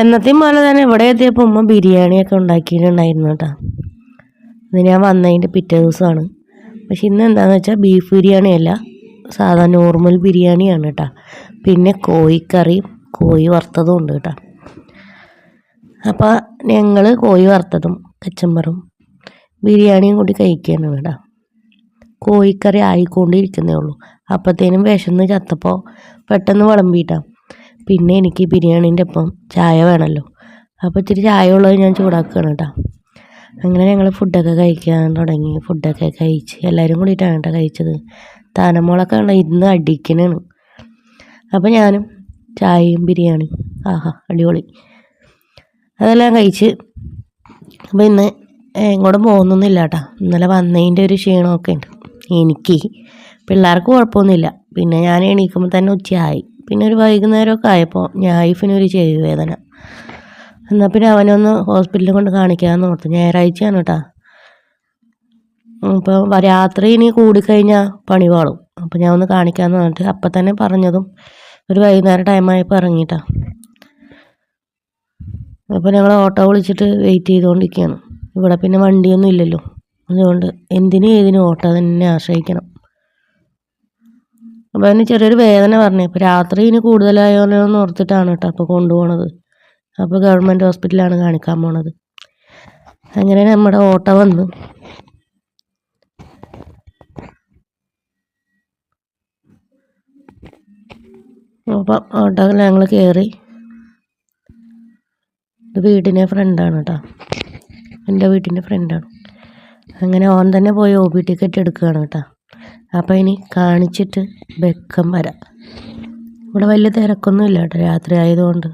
എന്നത്തെയും പോലെ തന്നെ ഇവിടെ എത്തിയപ്പോൾ ഉമ്മ ബിരിയാണിയൊക്കെ ഉണ്ടാക്കിയിട്ടുണ്ടായിരുന്നു കേട്ടോ. ഇന്ന് ഞാൻ വന്നതിന്റെ പിറ്റേ ദിവസമാണ്. പക്ഷെ ഇന്ന് എന്താണെന്ന് വെച്ചാൽ ബീഫ് ബിരിയാണി അല്ല സാധാ നോർമൽ ബിരിയാണിയാണ് കേട്ടോ. പിന്നെ കോഴിക്കറിയും കോഴി വറുത്തതും ഉണ്ട് കേട്ടോ. അപ്പോൾ ഞങ്ങൾ കോഴി വറുത്തതും കച്ചമ്പറും ബിരിയാണിയും കൂടി കഴിക്കുകയാണ് കേട്ടോ. കോഴിക്കറി ആയിക്കൊണ്ടിരിക്കുന്നേ ഉള്ളൂ. അപ്പോഴത്തേനും വിശന്ന് ചത്തപ്പോൾ പെട്ടെന്ന് വിളമ്പിയിട്ടാ. പിന്നെ എനിക്ക് ബിരിയാണീന്റെ ഒപ്പം ചായ വേണമല്ലോ. അപ്പോൾ ഇത്തിരി ചായ ഉള്ളത് ഞാൻ ചൂടാക്കുകയാണ് കേട്ടോ. അങ്ങനെ ഞങ്ങൾ ഫുഡൊക്കെ കഴിക്കാൻ തുടങ്ങി. ഫുഡൊക്കെ കഴിച്ച് എല്ലാവരും കൂടിയിട്ടാണ് കേട്ടോ കഴിച്ചത്. താനമോളൊക്കെ ഉള്ള ഇന്ന് അടിക്കണാണ്. അപ്പോൾ ഞാനും ചായയും ബിരിയാണി ആഹാ അടിപൊളി. അതെല്ലാം കഴിച്ച് അപ്പോൾ ഇന്ന് എങ്ങോട്ടും പോകുന്നൊന്നുമില്ല കേട്ടോ. ഇന്നലെ വന്നതിന്റെ ഒരു ക്ഷീണമൊക്കെ ഉണ്ട്. എനിക്ക് പിള്ളേർക്ക് കുഴപ്പമൊന്നുമില്ല. പിന്നെ ഞാൻ എണീക്കുമ്പോൾ തന്നെ ഉച്ചയായി. പിന്നെ ഒരു വൈകുന്നേരമൊക്കെ ആയപ്പോൾ ഞായിഫിനൊരു ചെവി വേദന. എന്നാൽ പിന്നെ അവനൊന്ന് ഹോസ്പിറ്റലിൽ കൊണ്ട് കാണിക്കാമെന്ന് ഓർത്തു. ഞായറാഴ്ചയാണ് കേട്ടോ. ഇപ്പം രാത്രി ഇനി കൂടിക്കഴിഞ്ഞാൽ പണി പാളും. അപ്പം ഞാൻ ഒന്ന് കാണിക്കാമെന്ന് പറഞ്ഞിട്ട് അപ്പം തന്നെ പറഞ്ഞതും ഒരു വൈകുന്നേരം ടൈമായപ്പോൾ ഇറങ്ങിയിട്ടാ. അപ്പോൾ ഞങ്ങൾ ഓട്ടോ വിളിച്ചിട്ട് വെയിറ്റ് ചെയ്തുകൊണ്ടിരിക്കുകയാണ്. ഇവിടെ പിന്നെ വണ്ടിയൊന്നും ഇല്ലല്ലോ. അതുകൊണ്ട് എന്തിനും ഏതിനും ഓട്ടോ തന്നെ ആശ്രയിക്കണം. അപ്പോൾ അതിന് ചെറിയൊരു വേദന പറഞ്ഞു. ഇപ്പോൾ രാത്രി ഇനി കൂടുതലായോന്ന് ഓർത്തിട്ടാണ് കേട്ടോ അപ്പോൾ കൊണ്ടുപോകണത് അപ്പോൾ ഗവൺമെന്റ് ഹോസ്പിറ്റലാണ് കാണിക്കാൻ പോണത്. അങ്ങനെ നമ്മുടെ ഓട്ടോ വന്നു. അപ്പം ഓട്ടോയിൽ ഞങ്ങൾ കയറി വീടിന്റെ ഫ്രണ്ടാണ് കേട്ടോ എന്റെ വീട്ടിന്റെ ഫ്രണ്ടാണ്. അങ്ങനെ ഓൻ തന്നെ പോയി ഒ ബി ടിക്കറ്റ് എടുക്കുകയാണ് കേട്ടോ അപ്പോൾ ഇനി കാണിച്ചിട്ട് ബെക്കം വരാം. ഇവിടെ വലിയ തിരക്കൊന്നുമില്ല കേട്ടോ രാത്രി ആയതുകൊണ്ട്.